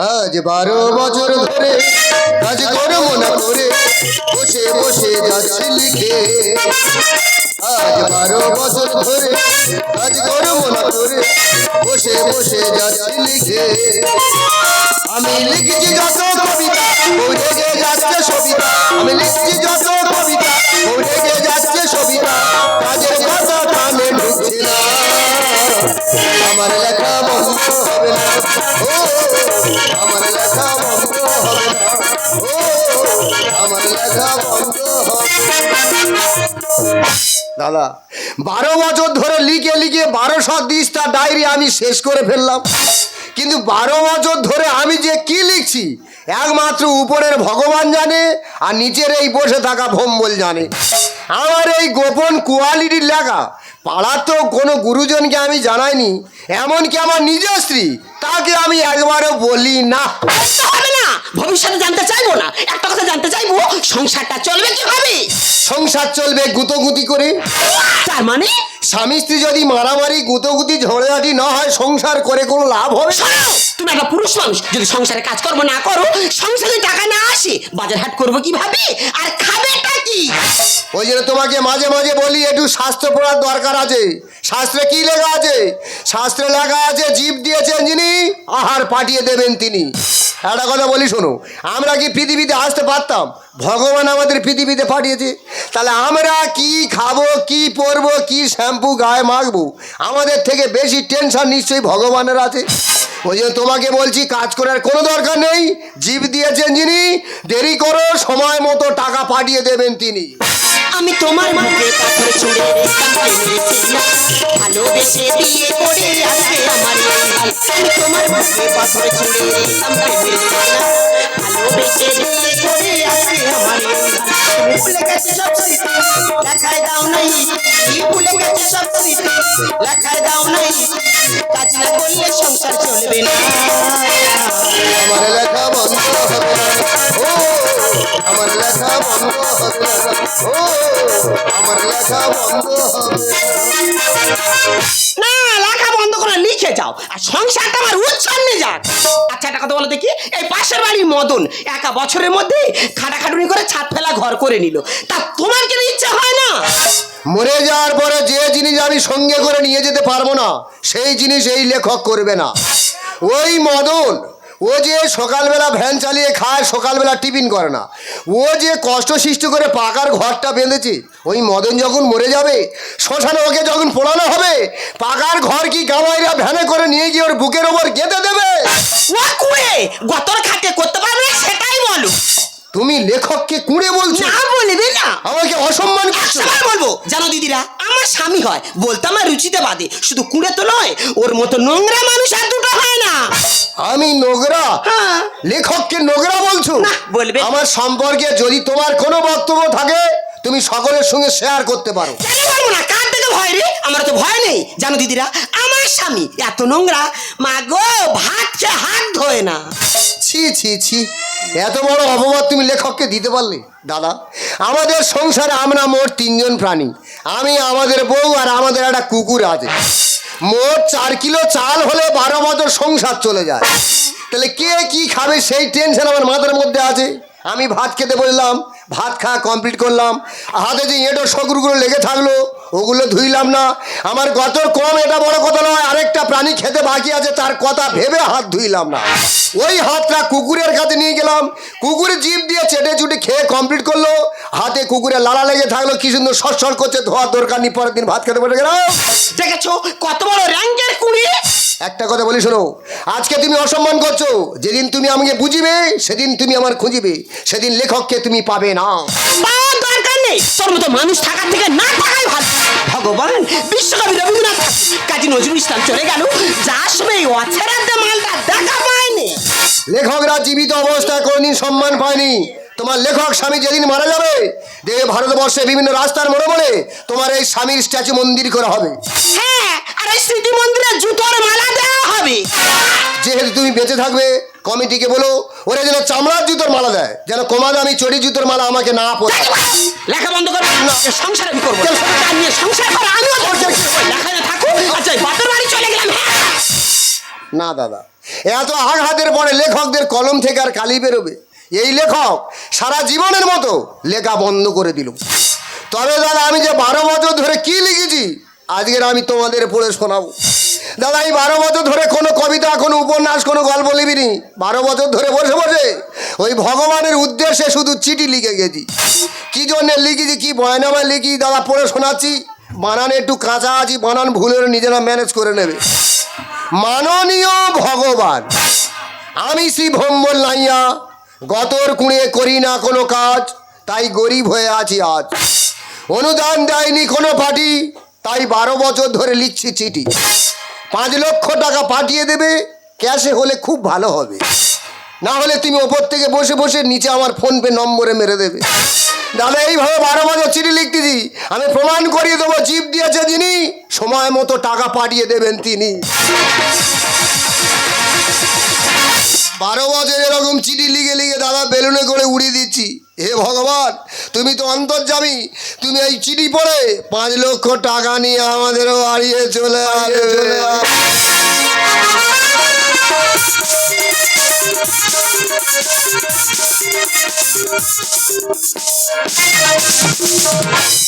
আজ বারো বছর ধরে, কাজ করব না করে, বসে বসে যাচ্ছি লিখে। আজ বারো বছর ধরে, কাজ করব না করে, বসে বসে যাচ্ছি লিখে। আমি লিখছি যত কবিতা পড়ে গে যাচ্ছে সবিতা। আমি লিখছি যত কবিতা পড়ে গে যাচ্ছে সবিতা। কাজের কথা কানে ঢুকছে না। আমার লেখা বন্ধ হবে না। ও লেখা বন্ধ হবে আমার লেখা বন্ধ দাদা, বারো বছর ধরে লিখে লিখে বারোশো দিশটা ডায়েরি আমি শেষ করে ফেললাম। কিন্তু বারো বছর ধরে আমি যে কি লিখছি, একমাত্র উপরের ভগবান জানে আর নিচের এই বসে থাকা ভম্বল জানে। আমার এই গোপন কোয়ালিটির লেখা পাড়ার তো কোনো গুরুজনকে আমি জানাইনি এমনকি আমার নিজের স্ত্রী তাকে আমি একবারও বলি না। হবে না। ভবিষ্যতে জানতে চাইব না। একটা কথা জানতে চাইব সংসারটা চলবে কীভাবে? সংসার চলবে গুঁতোগুতি করে। তার মানে? স্বামী স্ত্রী যদি মারামারি গুঁতোগুতি ঝগড়াঝাটি না হয় সংসার করে কোনো লাভ হবে? তুমি একটা পুরুষ মানুষ যদি সংসারে কাজ করব না করো সংসারে টাকা না আসে বাজার হাট করব কীভাবে? আর খাবেটা কি? ওই জন্য তোমাকে মাঝে মাঝে বলি, একটু শাস্ত্র পড়ার দরকার আছে। শাস্ত্রে কি লেখা আছে? শাস্ত্রে লেখা আছে, জীব দিয়েছেন যিনি, আহার পাঠিয়ে দেবেন তিনি। একটা কথা বলি, শোনো, আমরা কি পৃথিবীতে আসতে পারতাম? ভগবান আমাদের পৃথিবীতে পাঠিয়েছে। তাহলে আমরা কি খাব, কি পরবো, কি শ্যাম্পু গায়ে মাখবো? আমাদের থেকে বেশি টেনশন নিশ্চয়ই ভগবানের আছে। ওই জন্য তোমাকে বলছি, কাজ করার কোনো দরকার নেই। জীব দিয়েছেন যিনি, দেরি করো, সময় মতো টাকা পাঠিয়ে দেবেন তিনি। আমি তোমার মুখে পাথর ছুঁড়ে ভালোবেসে বিয়ে করে আসবে আমার আমি তোমার মুখে পাথর ছুঁড়ে ভালোবেসে বিয়ে করে আসবে আমার না করলে আমার লেখা বন্ধ হবে ও আমার লেখা বন্ধ হবে ও আমার লেখা বন্ধ হবে লেখা যাও। আর সংসারটা আমার উচ্ছন্নে যাক। আচ্ছা একটা কথা বলো দেখি। এই পাশের বাড়ির মদন একা বছরের মধ্যে খাটাখাটুনি করে ছাদ ফেলা ঘর করে নিল। তা তোমার কেন ইচ্ছা হয় না? মরে যাওয়ার পরে যে জিনিস আমি সঙ্গে করে নিয়ে যেতে পারব না সেই জিনিস এই লেখক করবে না। ওই মদন ও যে সকালবেলা ভ্যান চালিয়ে খায় সকালবেলা টিফিন করে না। ও যে কষ্ট সৃষ্টি করে পাকার ঘরটা বেঁধেছে ওই মদন যখন মরে যাবে শ্মশানে ওকে যখন পোড়ানো হবে পাকার ঘর কি গামাইরা ভ্যানে করে নিয়ে গিয়ে ওর বুকের ওপর গেঁথে দেবে? গতর খাটে করতে পারবে সেটাই বলো। তুমি লেখককে কুঁড়ে বলছো? না বলবে না। আমাকে অসম্মান করছ? একশোবার বলব। জানো দিদিরা আমার স্বামী হয় বলতে আমার রুচিতে বাদে। শুধু কুড়ে তো নয় ওর মতো নোংরা মানুষ আর দুটো হয় না। আমি নোংরা? হ্যাঁ। লেখককে নোংরা বলছো? না, বলবে। আমার সম্পর্কে যদি তোমার কোনো বক্তব্য থাকে তুমি সকলের সঙ্গে শেয়ার করতে পারো। না? কার থেকে ভয় রে? আমার তো ভয় নেই। জানো দিদিরা আমার স্বামী এত নোংরা। মা গো ভাত হাত ধোয় না। ছি ছি ছি। এত বড় অপবাদ তুমি লেখককে দিতে পারলে? দাদা, আমাদের সংসারে আমরা মোট তিনজন প্রাণী। আমি, আমাদের বউ আর আমাদের একটা কুকুর আছে। মোট চার কিলো চাল হলে বারো বছর সংসার চলে যায়। তাহলে কে কি খাবে সেই টেনশন আমার মাথার মধ্যে আছে। আমি ভাত খেতে বললাম ভাত খাওয়া কমপ্লিট করলাম। হাতে যে এঁটো শকুরগুলো লেগে থাকল, ওগুলো ধুইলাম না। আমার গত কম, এটা বড় কথা নয়, আরেকটা প্রাণী খেতে বাকি আছে, তার কথা ভেবে হাত ধুইলাম না। ওই হাতটা কুকুরের কাছে নিয়ে গেলাম। কুকুরের জিভ দিয়ে চেটে চুটে খেয়ে কমপ্লিট করল। হাতে কুকুরের লালা লেগে থাকল, কি সুন্দর সরসর করছে ধোয়ার দরকার নেই, পরের দিন ভাত খেতে বসে গেলাম। দেখেছ, কত বড় র্যাঙ্কের কুড়ি? একটা কথা বলি শোনো আজকে তুমি অসম্মান করছ যেদিন তুমি আমাকে বুঝিবে সেদিন তুমি আমার খুঁজিবে সেদিন লেখককে তুমি পাবে না। পাওয়ার দরকার নেই তোর মতো মানুষ থাকার থেকে না থাকাই ভালো। ভগবান বিশ্বকবি রবীন্দ্রনাথ কাজী নজরুল ইসলাম চলে গেল যার সময় এই অছেরাতে মালটা দেখা পায়নি। লেখকরা জীবিত অবস্থায় কোনোদিন সম্মান পায়নি। তোমার লেখক স্বামী যেদিন মারা যাবে দেখে ভারতবর্ষে বিভিন্ন রাস্তার মোড়ে মোড়ে তোমার এই স্বামীর স্ট্যাচু মন্দির করা হবে। হ্যাঁ আর স্মৃতি মন্দিরে জুতোর মালা দেওয়া হবে। যেহেতু তুমি বেঁচে থাকবে কমিটিকে বলো ওরা যেন চামড়ার জুতোর মালা দেয় যেন কমা দামি চটি জুতোর মালা আমাকে না পড়ে। লেখা বন্ধ করো না। সংসার আমি করব তার নিয়ে সংসার? করো আমিও লেখা থাকো আচ্ছা বাপের বাড়ি চলে গেলাম হ্যাঁ। না দাদা। এত আঘাতের পরে লেখকদের কলম থেকে আর কালি বেরোবে। এই লেখক সারা জীবনের মতো লেখা বন্ধ করে দিল। তবে দাদা, আমি যে বারো বছর ধরে কি লিখেছি, আজকের আমি তোমাদের পড়ে শোনাবো। দাদা, এই বারো বছর ধরে কোনো কবিতা, কোনো উপন্যাস, কোনো গল্প লিখিনি। বারো বছর ধরে বসে বসে ওই ভগবানের উদ্দেশ্যে শুধু চিঠি লিখে গেছি। কী জন্যে লিখেছি, কি বয়নামায় লিখি, দাদা, পড়ে শোনাচ্ছি। বানান একটু কাঁচা আছি বানান ভুলের নিজেরা ম্যানেজ করে নেবে। মাননীয় ভগবান, আমি শ্রী ভম্বল নাইয়া গতর কুঁড়ে করি না কোনো কাজ, তাই গরিব হয়ে আছি আজ। অনুদান দেয়নি কোনো পার্টি, তাই বারো বছর ধরে লিখছি চিঠি। পাঁচ লক্ষ টাকা পাঠিয়ে দেবে, ক্যাশে হলে খুব ভালো হবে। না হলে তুমি ওপর থেকে বসে বসে নিচে আমার ফোনপে নম্বরে মেরে দেবে। দাদা, এইভাবে বারো বছর চিঠি লিখতেছি, আমি প্রমাণ করিয়ে দেবো জিপ দিয়েছে যিনি, সময় মতো টাকা পাঠিয়ে দেবেন তিনি। বারো বছর এরকম চিঠি লিখে উড়িয়ে দিচ্ছি। হে ভগবান তুমি তো অন্তর্জামী তুমি এই চিঠি পড়ে পাঁচ লক্ষ টাকা নিয়ে আমাদের বাড়িয়ে চলে আসবে।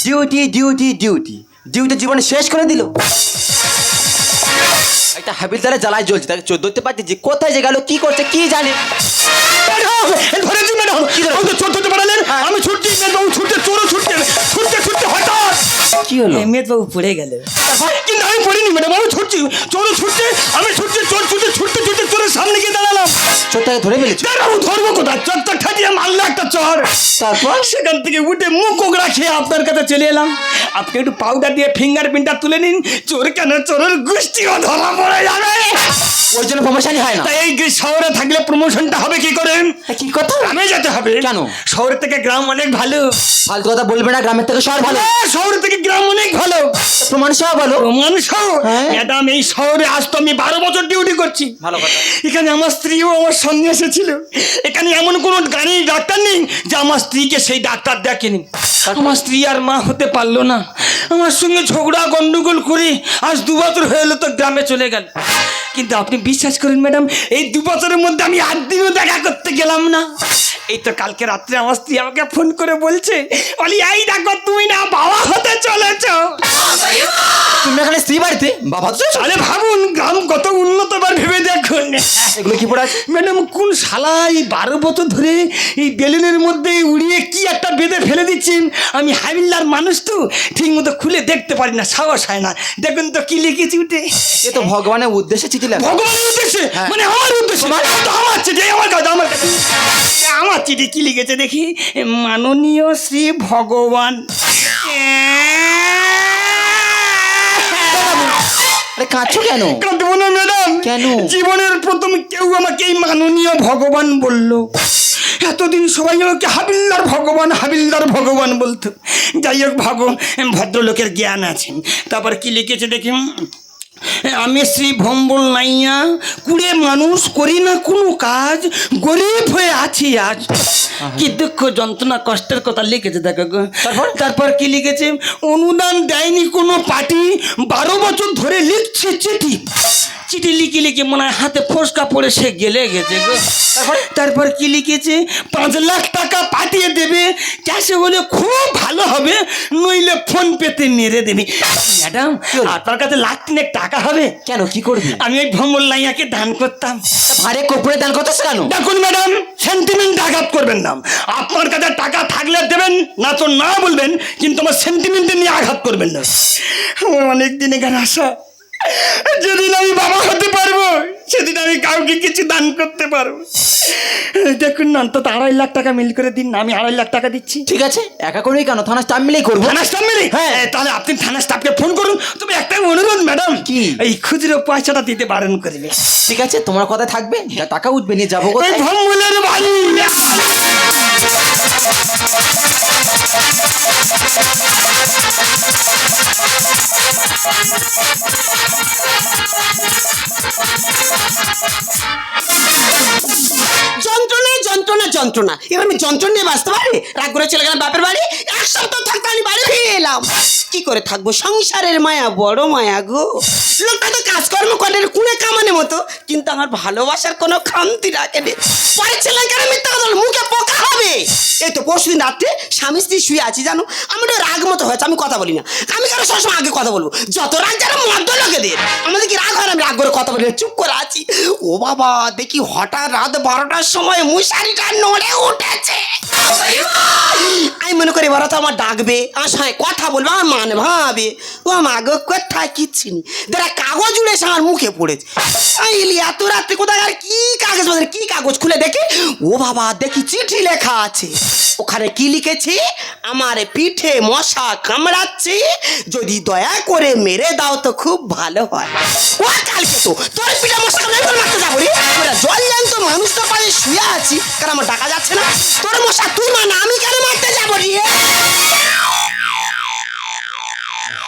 ডিউটি ডিউটি ডিউটি ডিউটি জীবনে শেষ করে দিল। একটা হাবিলদারের জ্বালায় জ্বলছে। তাকে চোদ্দ ধরতে পারছি যে কোথায় যে গেল কি করছে কি জানে? ম্যাডাম ধরেছি ম্যাডাম আমি ধরে চোর ধরতে পারলেন? আমি ছুটছি ম্যাডাম ছুটতে চোরও ছুটতে ছুটতে ছুটতে হঠাৎ। কি হলো? মেদবাবু পড়ে গেল। কিন্তু আমি পড়িনি ম্যাডাম আমি ছুটছি। চোরও ছুটছে। আমি ছুটছি চোর ছুটতে ছুটতে ছুটতে চোরের সামনে গিয়ে দাঁড়ালাম। চোরটাকে ধরে ফেলেছো? ম্যাডাম ধরবো কোথায়? চোরটা ঠাটিয়ে মারলো একটা চর। তারপর? সেখান থেকে উঠে মুখ কোকড়া খেয়ে আপনার কাছে চলে এলাম। আপনি একটু পাউডার দিয়ে ফিঙ্গার প্রিন্টটা তুলে নিন। চোর কেন? চোরের গোষ্ঠীও ধরা পড়ে যাবে। ওই জন্য প্রমোশনই হয় না। তাই এই শহরে থাকলে প্রমোশনটা হবে কি করে? কি কথা? গ্রামে যেতে হবে। কেন? শহর থেকে গ্রাম অনেক ভালো। ফালতু কথা বলবে না গ্রামের থেকে শহর ভালো। হ্যাঁ, শহর থেকে গ্রাম অনেক ভালো। প্রমাণ সহ বলো। প্রমাণ শহর হ্যাঁ। ম্যাডাম এই শহরে আজ তো আমি বারো বছর ডিউটি করছি। ভালো কথা। এখানে আমার স্ত্রীও আমার সঙ্গে এসেছিল। এখানে এমন কোনো গাড়ি ডাক্তার নেই যে আমার স্ত্রীকে সেই ডাক্তার দেখেনি। আমার স্ত্রী আর মা হতে পারল না। আমার সঙ্গে ঝগড়া গন্ডগোল করে আজ দু বছর হয়ে তো গ্রামে চলে গেল। কিন্তু আপনি বিশ্বাস করেন ম্যাডাম এই দু বছরের মধ্যে আমি আট দিনও দেখা করতে গেলাম না। এই তো কালকে রাত্রে আমার স্ত্রী আমাকে ফোন করে বলছে বলি এই দেখো তুমি না বাবা হতে চলেছ। তুমি এখানে স্ত্রী বাড়িতে? বাবা তো। আরে ভাবুন গ্রাম কত উন্নত এবার ভেবে দেখুন। এগুলো কি পড়ে ম্যাডাম কোন শালা এই বারো বছর ধরে এই বেলুনের মধ্যে উড়িয়ে কি একটা বেঁধে ফেলে দিচ্ছেন আমি হাবিল্লার মানুষ তো ঠিক মতো খুলে দেখতে পারি না সাহস হয় না। দেখুন তো কি লিখেছি উঠে। এ তো ভগবানের উদ্দেশ্যে চিঠি লেখা ভগবানের উদ্দেশ্যে? হ্যাঁ। মানে আমার উদ্দেশ্যে? তো আমার চিঠি আমার কাছে আমার কাছে। আমার চিঠি কি লিখেছে দেখি? মাননীয় শ্রী ভগবান। আরে কাঁদছো কেন? কাঁদবো না ম্যাডাম। কেন? জীবনের প্রথম কেউ আমাকে এই মাননীয় ভগবান বলল। এতদিন সবাই আমাকে হাবিলদার ভগবান হাবিলদার ভগবান বলতো। যাই হোক ভগ ভদ্রলোকের জ্ঞান আছে। তারপর কি লিখেছে দেখি আমি শ্রী ভম্বল নাইয়া কুড়ে মানুষ করি না কোনো কাজ গরিব হয়ে আছি আজ। কি দুঃখ যন্ত্রণা কষ্টের কথা লিখেছে দেখো গো। তারপর? তারপর কি লিখেছে? অনুদান দেয়নি কোনো পার্টি বারো বছর ধরে লিখছে চিঠি। চিঠি লিখে লিখে মনে হয় হাতে ফোসকা পড়ে সে গেলে গেছে গো। তারপর তারপর কি লিখেছে? পাঁচ লাখ টাকা পাঠিয়ে দেবে ক্যাশে হলে খুব ভালো হবে নইলে ফোন পেতে মেরে দেবে। ম্যাডাম আপনার কাছে লাখ তিনেক টাকা হবে। কেন? কি করবি? আমি ওই ভ্রমণ লাইয়াকে দান করতাম। ভারে কপুরে দান করতেছ কেন? দেখুন ম্যাডাম সেন্টিমেন্ট আঘাত করবেন না। আপনার কাছে টাকা থাকলে দেবেন না তো না বলবেন কিন্তু আমার সেন্টিমেন্টে নিয়ে আঘাত করবেন না। আমার অনেক দিন এখানে আসা। যেদিন আমি বাবা হতে পারব সেদিন আমি কাউকে কিছু দান করতে পারব। দেখুন না অন্তত আড়াই লাখ টাকা মিল করে দিন আমি আড়াই লাখ টাকা দিচ্ছি। ঠিক আছে একা করেই কেন? থানা স্টাম্প মিলেই করব। থানা স্টাফ মেরে হ্যাঁ। তাহলে আপনি থানা স্টাফকে ফোন করুন। তবে একটা অনুরোধ ম্যাডাম কি? এই খুচরো পয়সাটা দিতে বারণ করবে। ঠিক আছে তোমার কথা থাকবে যা টাকা উঠবে নিয়ে যাব কোথায়? ভম্বলের বাড়ি। যন্ত্রণা যন্ত্রণা যন্ত্রণা। এবার আমি যন্ত্রণা নিয়ে বাঁচতে পারি? রাগ করে চলে গেলাম বাপের বাড়ি? এক সপ্তাহ থাকতে আমি বাড়ি ফিরে এলাম। কি করে থাকব? সংসারের মায়া বড় মায়া গো। লোকটা তো কাজকর্ম করে কুড়ে কামানে মতো। কিন্তু আমার ভালোবাসার কোনো খামতি রাখেনি পরে ছেলে কেন মিথ্যা কথা? মুখে পোকা হবে। এই তো পরশু দিন রাত্রে স্বামী স্ত্রী শুয়ে আছি জানো? আমি একটু রাগ মতো হয়েছে আমি কথা বলি না আমি কেন সবসময় আগে কথা বলব। যত রাগ যেন মদ্য লোকেদের আমাদের কি রাগ হয় না? আমি রাগ করে কথা বলি না, চুপ করে আছি। ও বাবা দেখি হঠাৎ রাত বারোটার সময় মশারিটা নড়ে উঠেছে। আমি মনে করি এবার তো আমার ডাকবে। আমার সঙ্গে কথা বলবে আমার মান ভাবে ও মা গো কোথায় কিচ্ছি নি দাঁড়া কাগজ উড়েছে আমার মুখে পড়েছে। আমি বলি, এত রাত্রে কোথায় আর কি কাগজ বাজারে কি কাগজ খুলে দেখি? ও বাবা দেখি চিঠি লেখা আছে। ওখানে কি লিখেছে? আমার পিঠে মশা কামড়াচ্ছে যদি দয়া করে মেরে দাও তো খুব ভালো হয়। ও কালকে তো তোর পিঠে মশা কামড়াবে মারতে যাব রে। তোরা জল জান তো মানুষটা পায়ে শুয়ে আছি কারণ আমার ডাকা যাচ্ছে না। তোর মশা তুই মানা আমি কেন মারতে যাব রে?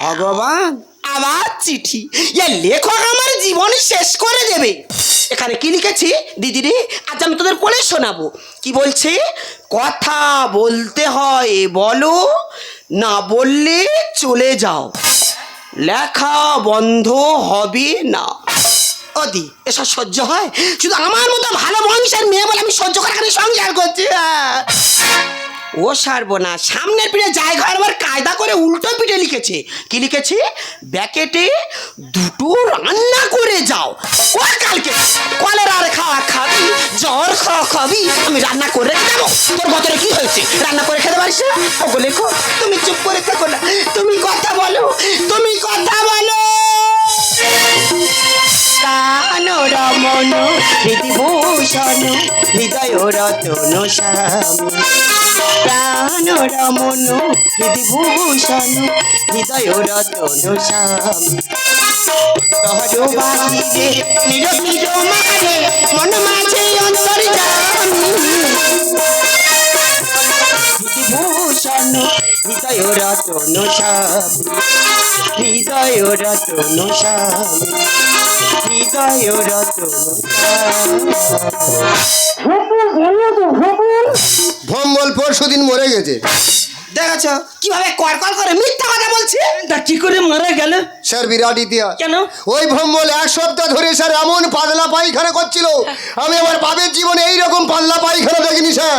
ভগবান আবার চিঠি। লেখক আমার জীবন শেষ করে দেবে। এখানে কি লিখেছি? দিদি রে, আজ আমি তোদের পড়ে শোনাবো। কি বলছে? কথা বলতে হয় বলো, না বললে চলে যাও। লেখা বন্ধ হবে না। অদি এসব সহ্য হয়? শুধু আমার মতো ভালো মানুষের মেয়ে বলে আমি সহ্য করে এখানে সংসার করছি। ও না। সামনের পিঠে জায়গা আমার কায়দা করে উল্টো পিঠে লিখেছে। কি লিখেছে? ব্যাকেটে দুটো রান্না করে যাও। ও কালকে কলেরার খাওয়া খাবি, জ্বর খাওয়া খাবি, আমি রান্না করে রেখে দেবো। তোর বছরে কি হয়েছে? রান্না করে খেতে পারিস না? ওগো লেখো, তুমি চুপ করে থাকো না। তুমি কথা বলো, তুমি কথা বলো। রমন হৃদিভূষণ হৃদয় রতন স্বামী। প্রাণ রমন হৃদিভূষণ হৃদয় রতন স্বামী তহর বাহিরে নিরবির মারে মন মাঝে অন্তর বিভূষণ হৃদয় রতন স্বামী হৃদয় রতন হৃদয় রতন ভম্বল পরশুদিন মরে গেছে। দেখেছ? কীভাবে কড়কড় করে মিথ্যা কথা বলছে? তা কি করে মারা গেল? স্যার বিরাট ইতিহাস। কেন? ওই ভম্বল এক সপ্তাহ ধরে স্যার এমন পাতলা পায়খানা করছিল। আমি আমার বাবের জীবনে এইরকম পাতলা পায়খানা দেখিনি স্যার।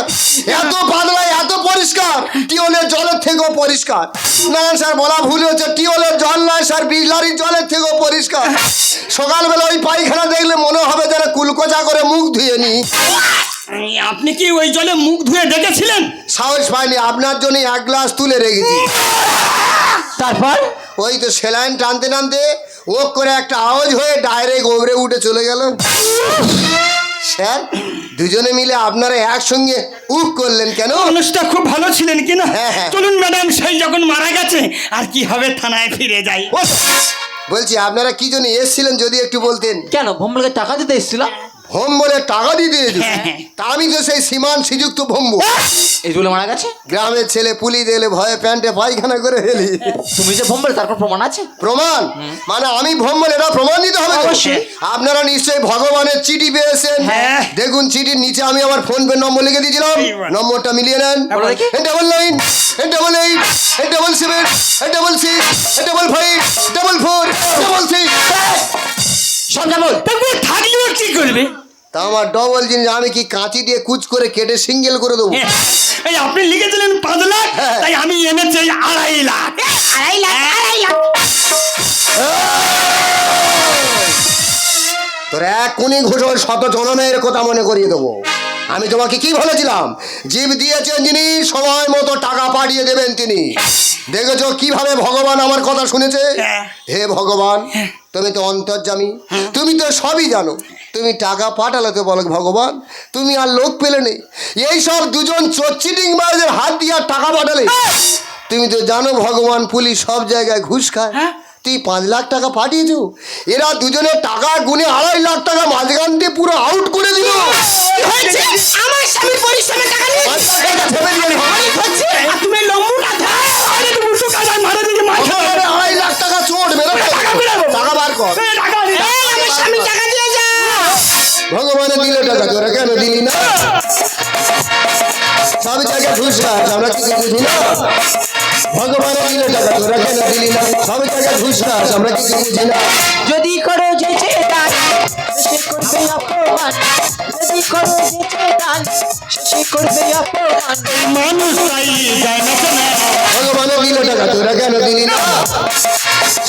এত পাতলা এত পরিষ্কার। টিওলের জলের থেকেও পরিষ্কার। না স্যার বলা ভুল হচ্ছে টিওলের জল নয় স্যার বিজলারির জলের থেকেও পরিষ্কার। সকালবেলা ওই পায়খানা দেখলে মনে হবে যেন কুলকোচা করে মুখ ধুয়ে নি। এই, আপনি কি ওই জলে মুখ ধুয়ে ডেকেছিলেন? সাহস পাইনি আপনার জন্য এক গ্লাস তুলে রেখেছি। তারপর? ওই তো সেলাইন টানতে টানতে ও করে একটা আওয়াজ হয়ে ডাইরেক্ট ওবরে উঠে চলে গেল। স্যার দুজনে মিলে আপনারা একসঙ্গে উহ করলেন কেন? মানুষটা খুব ভালো ছিলেন কিনা? হ্যাঁ, হ্যাঁ। চলুন ম্যাডাম সেই যখন মারা গেছে আর কি হবে থানায় ফিরে যাই। বলছি আপনারা কি জন্য এসেছিলেন যদি একটু বলতেন? কেন ভম্বলকে টাকা দিতে এসেছিলাম? ভোম বলে টাকা দিয়ে দিয়েছি হ্যাঁ। তা আমি তো সেই সীমান শ্রীযুক্ত ভম্ব। এই বলে মারা গেছে? গ্রামের ছেলে পুলি দেখলে ভয়ে প্যান্টে পায়খানা করে ফেলি। তুমি যে ভম্বল তারপর প্রমাণ আছে? প্রমাণ? মানে আমি ভ্রমণ এটা প্রমাণ দিতে হবে অবশ্যই। আপনারা নিশ্চয়ই ভগবানের চিঠি পেয়েছেন। হ্যাঁ। দেখুন চিঠির নিচে আমি আমার ফোন পে নম্বর লিখে দিয়েছিলাম। নম্বরটা মিলিয়ে নেন। বলো। Double nine double eight double seven double six double five double four double six থাকলেও কি করবে? তা আমার ডবল জিনিস আমি কি কাঁচি দিয়ে কুচ করে কেটে সিঙ্গেল করে দেবো? হ্যাঁ, এই আপনি লিখেছিলেন পাঁচ লাখ হ্যাঁ। তাই আমি এনেছি আড়াই লাখ। আড়াই লাখ আড়াই লাখ। তোর এক শত জনমের কথা মনে করিয়ে দেবো। আমি তোমাকে কি বলেছিলাম? জীব দিয়েছেন যিনি সময় মতো টাকা পাঠিয়ে দেবেন তিনি। দেখেছ কীভাবে ভগবান আমার কথা শুনেছে? হ্যাঁ। হে ভগবান তুমি তো অন্তর্জামী তুমি তো সবই জানো। তুমি টাকা পাঠালে তো বলো ভগবান তুমি আর লোক পেলে নেই। এই সব দুজন চোচ্চিটিং বাজের হাত দিয়ে আর টাকা পাঠালে। তুমি তো জানো ভগবান পুলিশ সব জায়গায় ঘুষ খায়। হ্যাঁ। তুই পাঁচ লাখ টাকা পাঠিয়েছো। এরা দুজনে টাকা গুনে আড়াই লাখ টাকা মাঝখান দিয়ে পুরো আউট করে দিল। কি আমার স্বামীর পরিশ্রমের টাকা তুমি লম্বুটা আড়াই লাখ টাকা চোট বেরোবে টাকা বার। কর। টাকা আমার স্বামী টাকা দিয়ে যা। ভগবানে দিলে টাকা তোরা কেন দিলি না? সব জায়গায় ঘুষ আমরা কিছু বুঝি না? ভগবানের দিলে টাকা তোরা কেন দিলি না? সব জায়গায় ঘুষ খাস আমরা কিছু বুঝি না যদি করো যেচে দান শেষে করবে অপমান। যদি করো করবে অপমান। মানুষ তাই না। কেন ভগবানের টাকা তোরা কেন দিলি না?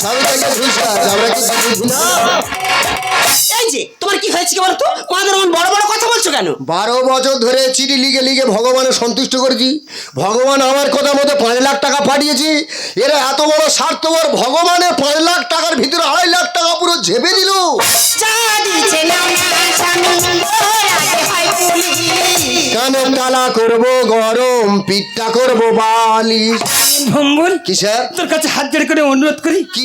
সব জায়গায় ঘুষ আমরা কিছু বুঝি না এই যে তোমার কি হয়েছে কি বলতো? তোমাদের এমন বড় বড় কথা বলছো কেন? বারো বছর ধরে চিঠি লিখে লিখে ভগবানের সন্তুষ্ট করেছি। ভগবান আমার কথা মতো পাঁচ লাখ টাকা পাঠিয়েছি। এরা এত বড় স্বার্থপর ভগবানের পাঁচ লাখ টাকার ভিতরে আড়াই লাখ টাকা পুরো ঝেপে দিল। যা দিয়েছে না স্বামী। হয় পুলিশ কানের তালা করব গরম পিঠটা করব বালিশ ভম্বল কি স্যার তোর কাছে হাত জোড় করে অনুরোধ করি কি?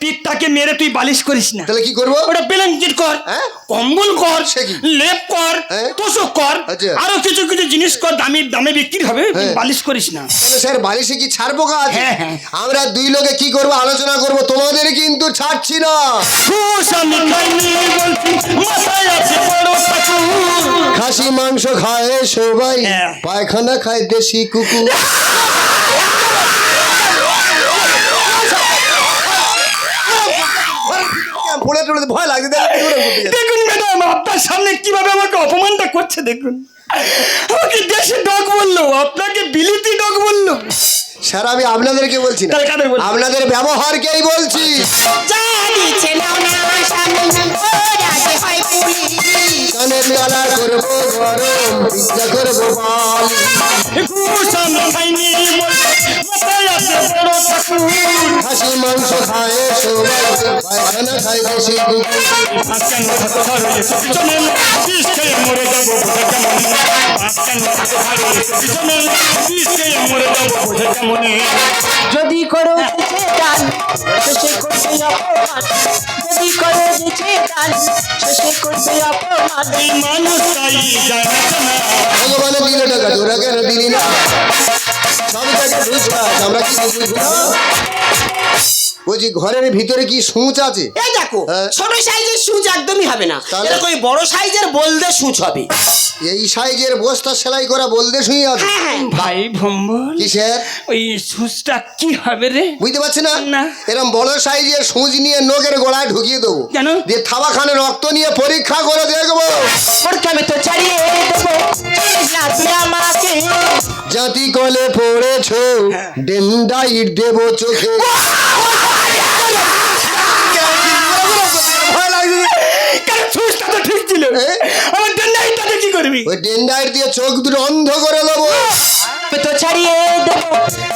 পিঠটাকে মেরে তুই বালিশ করিস না তাহলে কি করব ওটা ব্ল্যাঙ্কেট কর হ্যাঁ? কম্বল কর লেপ কর হ্যাঁ? তোষক কর আচ্ছা। আরও কিছু কিছু জিনিস কর দামি দামে বিক্রি হবে হ্যাঁ। বালিশ করিস না তাহলে স্যার বালিশে কি ছাড়বো কাজ হ্যাঁ, হ্যাঁ। আমরা দুই লোকে কি করব আলোচনা করব তোমাদের কিন্তু ছাড়ছি না খাসি মাংস খায় সবাই হ্যাঁ। পায়খানা খায় দেশি কুকুর পড়ে টড়ে ভয় লাগছে দেখুন ম্যাডাম আপনার সামনে কীভাবে আমাকে অপমানটা করছে দেখুন আমাকে দেশে ডগ বলল আপনাকে বিলিতি ডগ বলল স্যার আমি আপনাদেরকে বলছি না? আপনাদের ব্যবহারকেই বলছি যা দিচ্ছে না স্বামী হয় পুলিশ কানের তালা করব গরম পিজ্জা করব বালি। খাসি মাংস খায় সবাই পায়খানা খায় খেয়ে মরে যাব যদি করো যেচে দান শেষে করবে অপমান। যদি করো যেচে দান শেষে করবে অপমান। মানুষ তাই যায় না। কেন ভগবানের দিলে টাকা তোরা কেন দিলি না। আমরা কি না বলছি ঘরের ভিতরে কি সূচ আছে? এই দেখো হ্যাঁ। ছোট সাইজের সুচ একদমই হবে না। তাহলে? এরকম বড় সাইজের বলদে সুচ হবে। এই সাইজের বস্তা সেলাই করা বলতে শুই আছে হ্যাঁ হ্যাঁ। ভাই ভম্বল কি স্যার ওই সুসটা কি হবে রে? বুঝতে পারছি না। না। এরকম বড় সাইজের সুচ নিয়ে নোকের গোড়ায় ঢুকিয়ে দেবো। কেন? দিয়ে থাবা খানে রক্ত নিয়ে পরীক্ষা করে দেখব। প্রথমে তো ছাড়িয়ে দেবো। না তুই আমাকে। জাতি কলে পড়েছ ডেন্ডাইট দেব চোখে। ঠিক ছিল? আমার কি করবি? ওই ডেন্ডাইট দিয়ে চোখ দুটো অন্ধ করে দেবো। তো ছাড়িয়ে দেবো।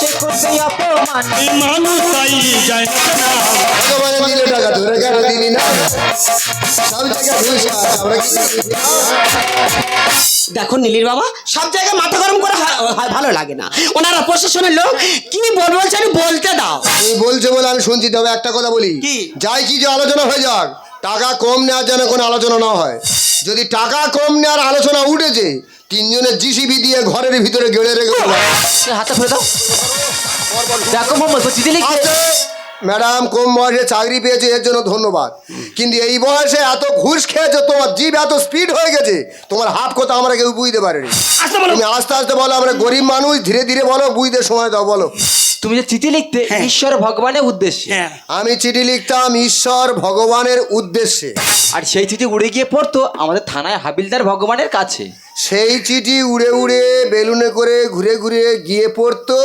সে করবে অপমান। মানুষ তাই যায় না। ভগবানের দিলে টাকা তোরা কেন দিলি না। সব জায়গায় ঘুষ খাস আমরা কি দেখো নীলির বাবা সব জায়গায় মাথা গরম করা ভালো লাগে না। ওনারা প্রশাসনের লোক কি বলব বলছে আমি বলতে দাও। তুমি বলছো বলে আমি শুনছি তবে একটা কথা বলি। কি? যাই কি যে আলোচনা হয়ে যাক টাকা কম নেওয়ার জন্য কোনো আলোচনা না হয়। যদি টাকা কম নেওয়ার আলোচনা উঠেছে তিনজনের জিসিবি দিয়ে ঘরের ভিতরে গেড়ে রেখে দেবো। হাতে ফেলে দাও। দেখো মোহাম্মদ চিঠি লিখছে ম্যাডাম কম বয়সে চাকরি পেয়েছে এর জন্য ধন্যবাদ। কিন্তু এই বয়সে এত ঘুষ খেয়েছে তোমার জীব এত স্পিড হয়ে গেছে তোমার হাফ কথা আমরা কেউ বুঝতে পারিনি। তুমি আস্তে আস্তে বলো আমরা গরিব মানুষ ধীরে ধীরে বলো বুঝতে সময় দাও বলো। তুমি যে চিঠি লিখতে হ্যাঁ। ঈশ্বর ভগবানের উদ্দেশ্যে। হ্যাঁ। আমি চিঠি লিখতাম ঈশ্বর ভগবানের উদ্দেশ্যে। আর সেই চিঠি উড়ে গিয়ে পড়তো আমাদের থানায় হাবিলদার ভগবানের কাছে। সেই চিঠি উড়ে উড়ে বেলুনে করে ঘুরে ঘুরে গিয়ে পড়তো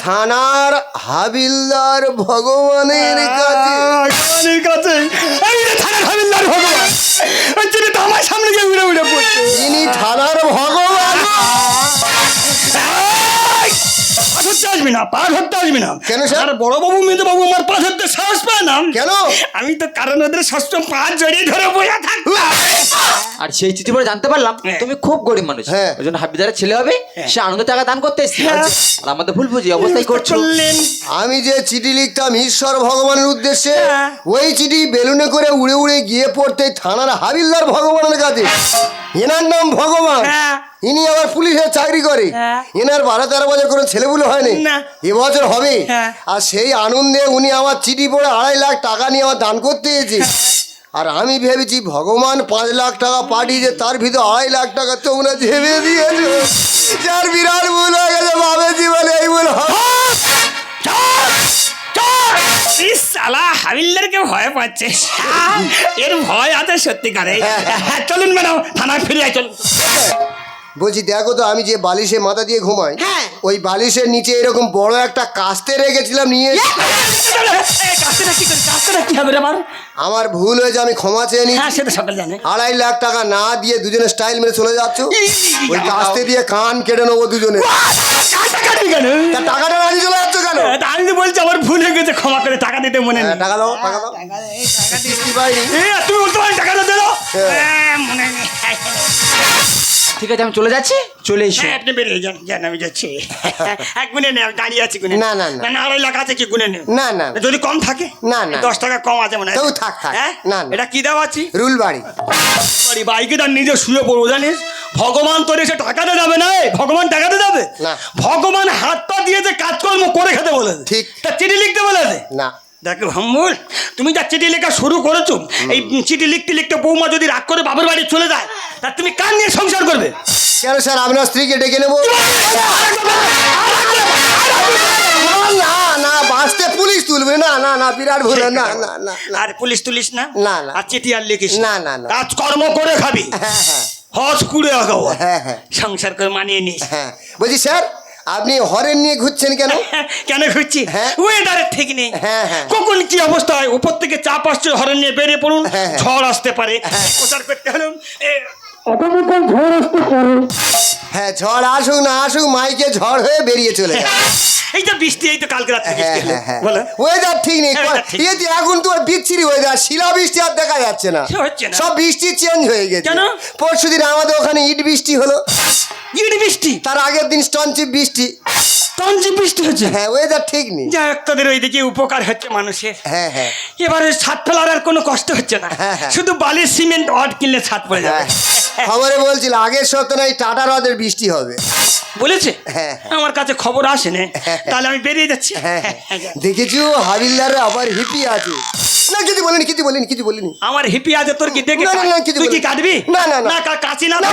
থানার হাবিলদার ভগবানের কাছে। কাছে। থানার হাবিলদার ভগবান। আমার সামনে গিয়ে উড়ে উড়ে পড়ছে। তিনি থানার ভগবান। আসবি না পা ধরতে আসবি না কেন স্যার? বড় বাবু মেজো বাবু আমার পা ধরতে সাহস পান না কেন? আমি তো কারণ ওদের ষষ্ঠ পা জড়িয়ে ধরে বসে থাকলাম আর সেই চিঠি পরে জানতে পারলাম হ্যাঁ। তুমি খুব গরিব মানুষ হ্যাঁ। ওই জন্য হাবিদারের ছেলে হবে সে আনন্দ টাকা দান করতে এসছে হ্যাঁ। আর আমাদের ভুল বুঝি অবস্থায় করছ আমি যে চিঠি লিখতাম ঈশ্বর ভগবানের উদ্দেশ্যে হ্যাঁ। ওই চিঠি বেলুনে করে উড়ে উড়ে গিয়ে পড়তে থানার হাবিলদার ভগবানের কাছে এনার নাম ভগবান হ্যাঁ। ইনি আবার পুলিশের চাকরি করে। হ্যাঁ। এনার বারো তেরো বছর কোনো ছেলেগুলো হয়নি। এবছর হবে। হ্যাঁ। আর সেই আনন্দে উনি আমার চিঠি পড়ে আড়াই লাখ টাকা নিয়ে আমার দান করতে এসেছে। আর আমি ভেবেছি ভগবান পাঁচ লাখ টাকা পাঠিয়েছে তার ভিতরে আড়াই লাখ টাকা তোমরা ভেবে দিয়েছ। যার বিরাট ভুল হয়ে গেছে ভাবে জীবনে এই ভুল হাবিলদারকে ভয় পাচ্ছে। এর ভয় আছে সত্যিকারে। হ্যাঁ, চলুন ম্যাডাম থানায় ফিরে চলুন। বলছি দেখো তো আমি যে বালিশে মাথা দিয়ে ঘুমাই হ্যাঁ। ওই বালিশের নিচে এরকম বড় একটা কাস্তে রেখেছিলাম নিয়ে এসে- কি করে কাস্তেটা কি হবে রে আমার? আমার ভুল হয়েছে আমি ক্ষমা চেয়ে নিই হ্যাঁ সেটা সকাল জানে। আড়াই লাখ টাকা না দিয়ে দুজনে স্টাইল মেরে চলে যাচ্ছ? ওই কাস্তে দিয়ে কান কেটে নেব দুজনে। কাটবি কেন? তা টাকাটা নিয়ে চলে যাচ্ছ কেন? হ্যাঁ, তা আমি তো বলছি আমার ভুল হয়ে গেছে ক্ষমা করে টাকা দিতে মনে নেই। টাকা দাও টাকা দাও। পাইনি এ, তুমি বলতে পারেন টাকাটা দিল হ্যাঁ। মনে নেই। ঠিক আছে আমি চলে যাচ্ছি চলে এসো হ্যাঁ, আপনি বেরিয়ে যান যান আমি যাচ্ছি এক গুনে নেই দাঁড়িয়ে আছি গুনে না, না, না। না আড়াই লাখ আছে কি গুনে নেই না, না, না। যদি কম থাকে না, না। দশ টাকা কম আছে মনে হয় তবু থাক, থাক। হ্যাঁ? না, না। এটা কি দেওয়া আছে রুল বাড়ি সরি বাইকে তার নিজে শুয়ে পড়ব জানিস ভগবান তোর এসে টাকাতে যাবে না? ভগবান টাকাতে যাবে না। ভগবান হাত পা দিয়ে যে কাজকর্ম করে খেতে বলেছে ঠিক। তা চিঠি লিখতে বলেছে না দেখো ভম্বুল তুমি যা চিঠি লেখা শুরু করেছ এই চিঠি লিখতে লিখতে বৌমা যদি রাগ করে বাবার বাড়ি চলে যায় তা তুমি কান নিয়ে সংসার করবে? কেন স্যার? আপনার স্ত্রীকে ডেকে নেব। না না বাঁচতে পুলিশ তুলবে। না না না বিরাট ভুল। না না না না। আর পুলিশ তুলিস না? না, না। আর চিঠি আর লিখিস না, না, না। কাজ কর্ম করে খাবি। হ্যাঁ হ্যাঁ। হজ কুড়ে আগাও হ্যাঁ, হ্যাঁ। সংসার করে মানিয়ে নিস। হ্যাঁ। বলছি স্যার আপনি হরেন নিয়ে ঘুরছেন কেন? কেন ঘুরছি? হ্যাঁ। ওয়েদারের ঠিক নেই। হ্যাঁ, হ্যাঁ। কখন কি অবস্থা হয়? উপর থেকে চাপ আসছে হরেন নিয়ে বেরিয়ে পড়ুন হ্যাঁ, হ্যাঁ। ঝড় আসতে পারে। প্রচার করতে হলেও এ, হ্যাঁ ঝড় আসুক না আসুক মাইকে ঝড় হয়ে বেরিয়ে চলে যায়। এই বৃষ্টি এই তো কালকে রাত্রে হ্যাঁ বৃষ্টি হলো। হ্যাঁ হ্যাঁ বলো। ওয়েদার ঠিক নেই। এই যে এখন তো বিচ্ছিরি ওয়েদার শিলা বৃষ্টি আর দেখা যাচ্ছে না। সব বৃষ্টি চেঞ্জ হয়ে গেছে। কেন? পরশু দিন আমাদের ওখানে ইট বৃষ্টি হলো। ইট বৃষ্টি? তার আগের দিন স্টনচিপ বৃষ্টি। তঞ্জি বৃষ্টি হচ্ছে? হ্যাঁ ওয়েদার ঠিক নেই। যাই হোক তোদের ওইদিকে উপকার হচ্ছে মানুষের। হ্যাঁ হ্যাঁ। এবারে ছাদ ফেলার আর কোনো কষ্ট হচ্ছে না। শুধু বালির সিমেন্ট অট কিনলে ছাদ পড়ে যাবে। খবরে বলছিল আগের সপ্তাহে নাই টাটা হ্রদের বৃষ্টি হবে বলেছে হ্যাঁ। আমার কাছে খবর আসে না হ্যাঁ। তাহলে আমি বেরিয়ে যাচ্ছি হ্যাঁ দেখেছ হাবিলদার আবার হিপি আছে না কিছু বলিনি কিছু বলিনি কিছু বলিনি আমার হিপি আছে তোর কি দেখে না, না, কিছু তুই কি কাটবি না, না, না। না কা- কাঁচি না আয়।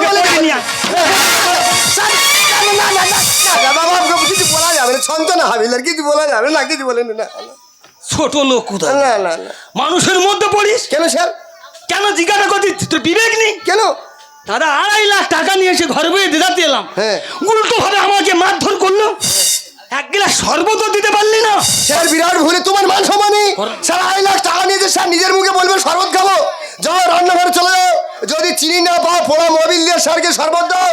স্যার, না, না, না, না, বাবা, কিছু বলা যাবে না ছঞ্চনা হাবিলদার কিছু বলা যাবে না কিছু বলেনি না ছোট লোক কোথায় না না না মানুষের মধ্যে পড়িস কেন স্যার কেন জিজ্ঞাসা করছিস তোর বিবেক নেই কেন দাদা আড়াই লাখ টাকা নিয়ে এসে ঘরে বয়ে দিদাতে এলাম। হ্যাঁ। উল্টো ভাবে আমাকে মারধর করল। এক গ্লাস শরবত দিতে পারলি না। স্যার বিরাট ভুলে তোমার মান সম্মানই। স্যার আড়াই লাখ টাকা নিয়েছে স্যার নিজের মুখে বলবে শরবত খাব। যাও রান্নাঘরে চলে যাও। যদি চিনি না পাও পোড়া মোবিল দিয়ে স্যারকে শরবত দাও।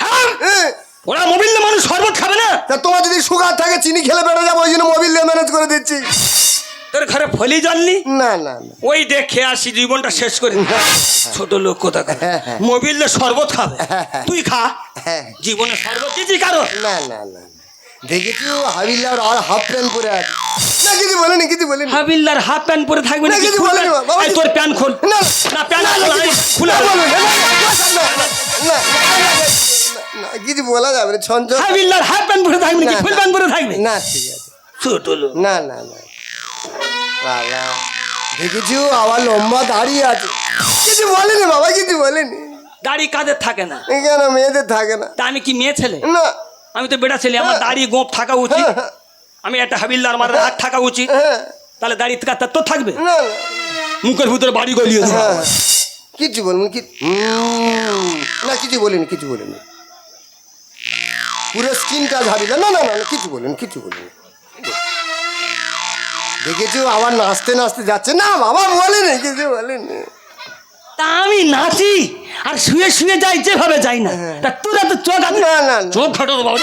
হ্যাঁ, হ্যাঁ? ওরা মোবিল দিয়ে মানুষ শরবত খাবে না? তা তোমার যদি সুগার থাকে চিনি খেলে বেড়ে যাব ওই জন্য মোবিল দিয়ে ম্যানেজ করে দিচ্ছি। তোর ঘরে ফলি জানলি না না না ওই দেখে আসি জীবনটা শেষ করে ছোট লোক কোথা হ্যাঁ, হ্যাঁ। মোবিল শরবত খাবে হ্যাঁ, হ্যাঁ। তুই খা হ্যাঁ। জীবনে শরবত কারও না না না দেখেছ হাবিল্লার আর হাফ প্যান্ট পরে আছে না কিছু বলেনি কিছু বলেনি হাবিলদার হাফ প্যান্ট পরে থাকবে না, কিছু বলেনি বাবা, তোর প্যান্ট খোল না প্যান্ট খোল, কিছু বলা যাবে না ছঞ্চ হাবিলদার হাফ প্যান্ট পরে থাকবে না, ফুল প্যান্ট পরে থাকবে না ঠিক আছে ছোট লোক না না না বাবা। দেখেছ আবার লম্বা দাঁড়িয়ে আছে। কিছু বলেনি বাবা কিছু বলেনি। দাড়ি কাদের থাকে না? কেন মেয়েদের থাকে না? তা আমি কি মেয়ে ছেলে? না। আমি তো বেটা ছেলে আমার দাড়ি গোপ থাকা উচিত। আমি একটা হাবিলদার আমার রাগ থাকা উচিত। হ্যাঁ, তাহলে দাড়ি কাটা তো থাকবে। মুখের ভিতরে বাড়ি গলিয়ে হ্যাঁ, কিছু বলুন কি না কিছু বলিনি কিছু বলিনি। পুরো স্কিনটা ঝাড়িল না না না না, কিছু বলুন কিছু বলুন। দেখেছ? আবার নাচতে নাচতে যাচ্ছে? না বাবা বলেনি কিছু বলেনি। তা আমি নাচি আর শুয়ে শুয়ে যাই যেভাবে যাই না। তা তোরা তো চোখ আমি না না না। চোখ ফাটো তো বাবা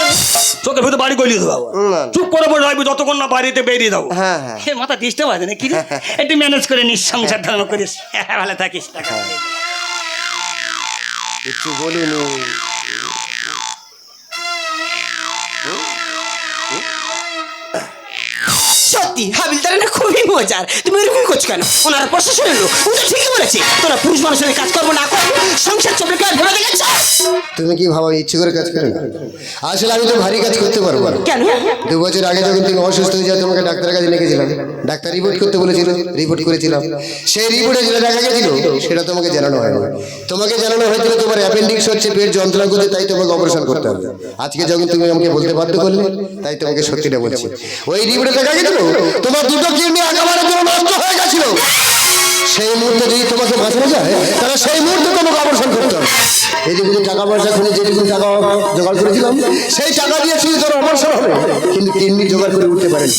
চোখের ভিতরে বাড়ি গলিয়ে দেবো। চুপ করে বলে রাখবি যতক্ষণ না বাড়িতে বেরিয়ে দেবো হ্যাঁ, হ্যাঁ। মাথা ডিস্টার্ব আছে নাকি রে? একটু ম্যানেজ করে নিস সংসার ধর্ম করিস। হ্যাঁ, ভালো থাকিস টাকা। কিছু বলিনি। সত্যি হাবিলদার না খুবই মজার। তুমি এরকম করছ কেন? ওনারা প্রশাসনের লোক ও তো ঠিকই বলেছে। তোরা পুরুষ মানুষের কাজ করব না করব সংসার চলবে কেন ভেবে দেখেছ তুমি কি ভাবো ইচ্ছে করে কাজ করে আসলে আমি তো ভারী কাজ করতে পারব না। কেন? দু বছর আগে যখন তুমি অসুস্থ হয়ে যাও তোমাকে ডাক্তারের কাছে লিখেছিলাম ডাক্তার রিপোর্ট করতে বলেছিল রিপোর্ট করেছিলাম সেই রিপোর্টে যেটা দেখা গেছিল সেটা তোমাকে জানানো হয়নি। তোমাকে জানানো হয়েছিল তোমার অ্যাপেন্ডিক্স হচ্ছে পেট যন্ত্রণা করতে তাই তোমাকে অপারেশন করতে হবে। আজকে যখন তুমি আমাকে বলতে বাধ্য করলে তাই তোমাকে সত্যিটা বলছি। ওই রিপোর্টে দেখা গেছিল? তোমার দুটো কিডনি একেবারে জন্য নষ্ট হয়ে গেছিল। সেই মুহূর্তে যদি তোমাকে বাঁচানো যায় তাহলে সেই মুহূর্তে তোমাকে অপারেশন করতে হবে। এইটুকু টাকা পয়সা খুলে যেটুকু টাকা জোগাড় করেছিলাম সেই টাকা দিয়ে শুধু তোর অপারেশন হবে। কিন্তু কিডনি জোগাড় করে উঠতে পারেন।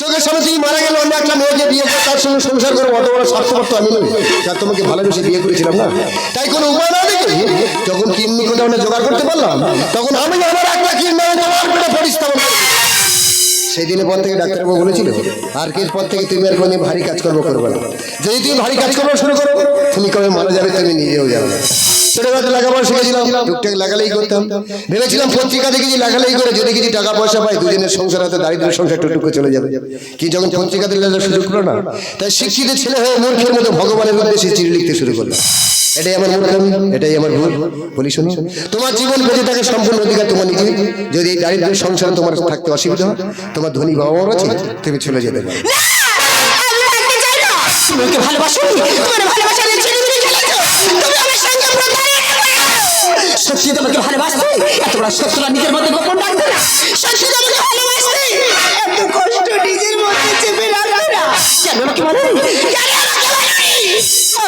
চোখের সামনে তুমি মারা গেল অন্য একটা মেয়েকে বিয়ে করে তার সঙ্গে সংসার করে অত বড় স্বার্থপর তো আমি নই। যার তোমাকে ভালোবেসে বিয়ে করেছিলাম না? তাই কোনো উপায় না দেখে যখন কিডনি কোনটা আমরা জোগাড় করতে পারলাম তখন আমি আমার একটা কিডনি তোমার পেটে পরিস্থাপন করেছি সেই দিনের পর থেকে ডাক্তারবাবু বলেছিল আর এর পর থেকে তুমি আর কোনো ভারী কাজকর্ম করবে না। যদি তুমি ভারী কাজকর্ম শুরু করো, তুমি কবে মারা যাবে তুমি নিজেও যাবে না। লাগালেই করতাম। ভেবেছিলাম করে, যদি টাকা পয়সা সংসার সংসার চলে যাবে। কি যখন না, তাই ছেলে হয়ে মূর্খের মতো ভগবানের উদ্দেশ্যে চিঠি লিখতে শুরু করলাম। এটাই আমার মূর্খামি এটাই আমার ভুল। বলি শুনি। তোমার জীবন বেঁচে থাকে সম্পূর্ণ অধিকার তোমার নিজে যদি এই দারিদ্রের সংসারে তোমার থাকতে অসুবিধা হয়, তোমার ধনী বাবা মার আছে, তুমি চলে যেতে পারো না?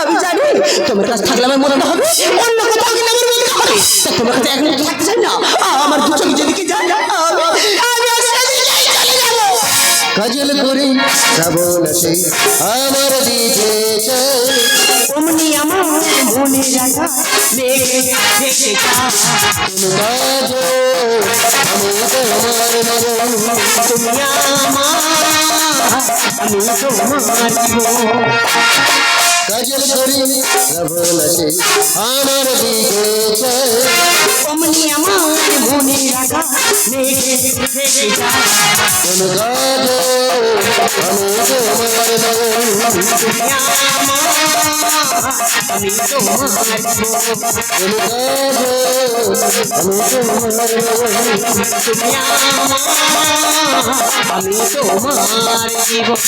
আমি জানি। তোমার কাছে থাকলে আমার মনে হবে অন্য কোথাও গেলে আমার মনে হবে। তা তোমার কাছে এখন থাকতে চাই না? আমার দু চোখে যেদিকে যায় না যাব। কাজল করে শ্রাবণ আসে আমার দিকে চাই। অমনি আমার মনে রাখা মেঘে ভেসে যায়। কাজ আমি তোমার মরণ তুমি আমার আমি তোমার জীবন। কাজল করে আমার দিকে চাই অমনি আমার মনে রাখা মেঘে ভেসে যায়। কোন কাজ আমি তোমার আমি তোমার কোন কাজ আমি তোমার তুমি আমার আমি তোমার জীবন